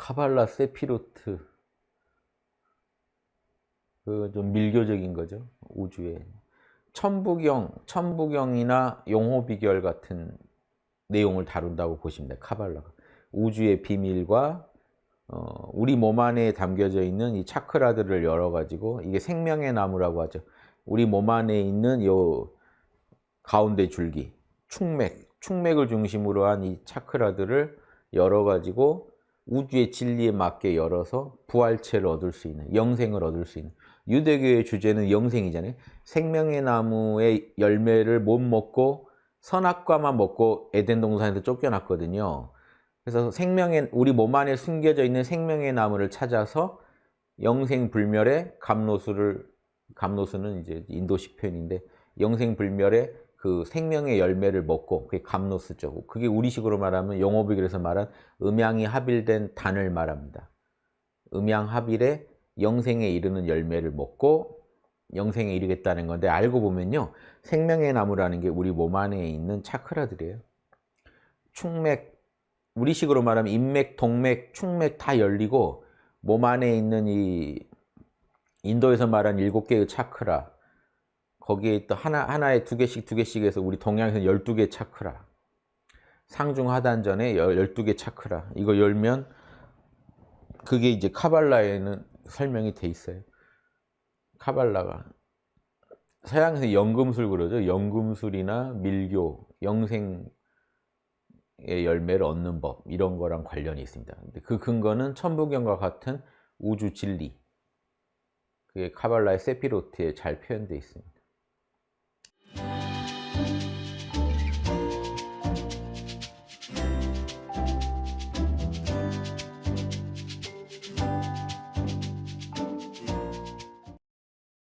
카발라 세피로트. 그 좀 밀교적인 거죠 우주에 천부경 천부경이나 용호비결 같은 내용을 다룬다고 보시면 돼요 카발라가. 우주의 비밀과 어, 우리 몸 안에 담겨져 있는 이 차크라들을 열어 가지고 이게 생명의 나무라고 하죠. 우리 몸 안에 있는 요 가운데 줄기 축맥 축맥을 중심으로 한 이 차크라들을 열어 가지고 우주의 진리에 맞게 열어서 부활체를 얻을 수 있는 영생을 얻을 수 있는 유대교의 주제는 영생이잖아요. 생명의 나무의 열매를 못 먹고 선악과만 먹고 에덴 동산에서 쫓겨났거든요. 그래서 생명의 우리 몸 안에 숨겨져 있는 생명의 나무를 찾아서 영생 불멸의 감로수를 감로수는 이제 인도식 표현인데 영생 불멸의 그 생명의 열매를 먹고 그게 감로스죠. 그게 우리식으로 말하면 영어비결에서 말한 음양이 합일된 단을 말합니다. 음양 합일에 영생에 이르는 열매를 먹고 영생에 이르겠다는 건데 알고 보면요. 생명의 나무라는 게 우리 몸 안에 있는 차크라들이에요. 축맥 우리식으로 말하면 인맥, 동맥, 축맥 다 열리고 몸 안에 있는 이 인도에서 말한 일곱 개의 차크라 거기에 또 하나, 하나에 두 개씩 두 개씩 해서 우리 동양에서 12개 차크라. 상중 하단전에 12개 차크라. 이거 열면 그게 이제 카발라에는 설명이 돼 있어요. 카발라가 서양에서 연금술 그러죠. 연금술이나 밀교, 영생의 열매를 얻는 법 이런 거랑 관련이 있습니다. 근데 그 근거는 천부경과 같은 우주 진리 그게 카발라의 세피로트에 잘 표현되어 있습니다